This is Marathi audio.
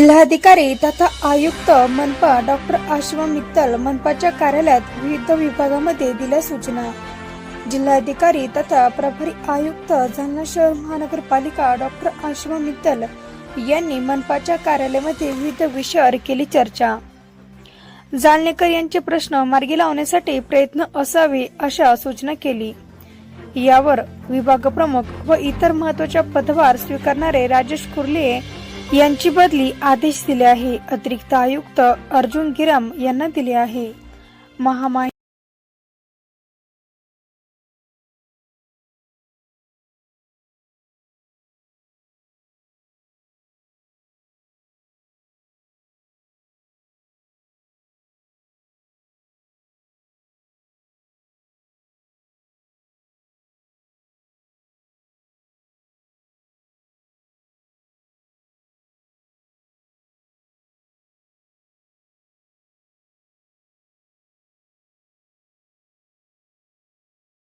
जिल्हाधिकारी तथा आयुक्त मनपा डॉक्टर आशिमा मित्तल मनपाच्या कार्यालयात विविध विभागामध्ये दिल्या सूचना. जिल्हाधिकारी तथा प्रभारी आयुक्त जालना शहर महानगरपालिका डॉक्टर आशिमा मित्तल यांनी मनपाच्या कार्यालयामध्ये विविध विषयावर केली चर्चा. जालनेकर यांचे प्रश्न मार्गी लावण्यासाठी प्रयत्न असावे अशा सूचना केली. यावर विभाग प्रमुख व इतर महत्त्वाच्या पदभार स्वीकारणारे राजेश कुर्ले यांची बदली आदेश दिले आहे. अतिरिक्त आयुक्त अर्जुन गिराम यांना दिले आहे. महामाही